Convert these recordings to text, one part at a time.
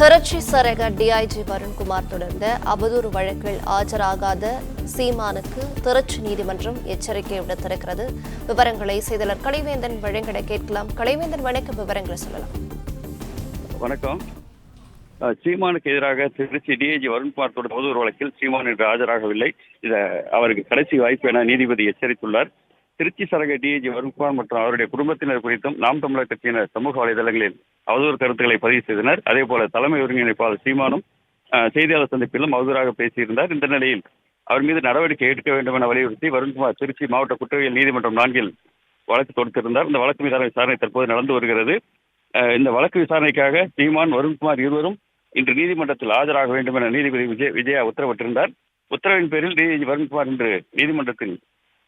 திருச்சி சரக டிஐஜி வருண்குமார் தொடர்ந்த அவதூறு வழக்கில் ஆஜராகாத சீமானுக்கு திருச்சி நீதிமன்றம் எச்சரிக்கை விடுத்திருக்கிறது. விவரங்களை செய்தலர் கலைவேந்தன் வழங்கிட கேட்கலாம். கலைவேந்தன் வணக்க விவரங்களை சொல்லலாம். வணக்கம். சீமானுக்கு எதிராக திருச்சி டிஐஜி வருண்குமார் தொடர் அவதூறு வழக்கில் சீமான் இன்று ஆஜராகவில்லை. இதை அவருக்கு கடைசி வாய்ப்பு என நீதிபதி எச்சரித்துள்ளார். திருச்சி சரக டிஐஜி வருண்குமார் மற்றும் அவருடைய குடும்பத்தினர் குறித்தும் நாம் தமிழர் கட்சியினர் சமூக வலைதளங்களில் அவதூறு கருத்துக்களை பதிவு செய்தனர். அதே போல தலைமை ஒருங்கிணைப்பாளர் சீமானும் செய்தியாளர் சந்திப்பிலும் அவதூறாக பேசியிருந்தார். இந்த நிலையில் அவர் மீது நடவடிக்கை எடுக்க வேண்டும் என வலியுறுத்தி வருண்குமார் திருச்சி மாவட்ட குற்றவியல் நீதிமன்றம் நான்கில் வழக்கு தொடுத்திருந்தார். இந்த வழக்கு மீதான விசாரணை தற்போது நடந்து வருகிறது. அஹ் இந்த வழக்கு விசாரணைக்காக சீமான் வருண்குமார் இருவரும் இன்று நீதிமன்றத்தில் ஆஜராக வேண்டும் என நீதிபதி விஜய் விஜயா உத்தரவிட்டிருந்தார். உத்தரவின் பேரில் டிஐஜி வருண்குமார் இன்று நீதிமன்றத்தில்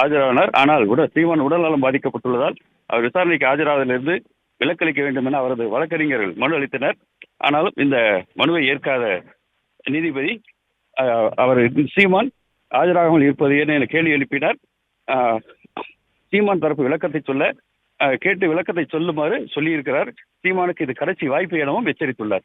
ஆஜரானார். ஆனால் கூட சீமான் உடல்நலம் பாதிக்கப்பட்டுள்ளதால் அவர் விசாரணைக்கு ஆஜராவதிலிருந்து விலக்களிக்க வேண்டும் என அவரது வழக்கறிஞர்கள் மனு அளித்தனர். ஆனாலும் இந்த மனுவை ஏற்காத நீதிபதி அவர் சீமான் ஆஜராகாமல் இருப்பது ஏன் என கேள்வி எழுப்பினார். சீமான் தரப்பு விளக்கத்தை சொல்ல கேட்டு விளக்கத்தை சொல்லுமாறு சொல்லியிருக்கிறார். சீமானுக்கு இது கடைசி வாய்ப்பு எனவும் எச்சரித்துள்ளார்.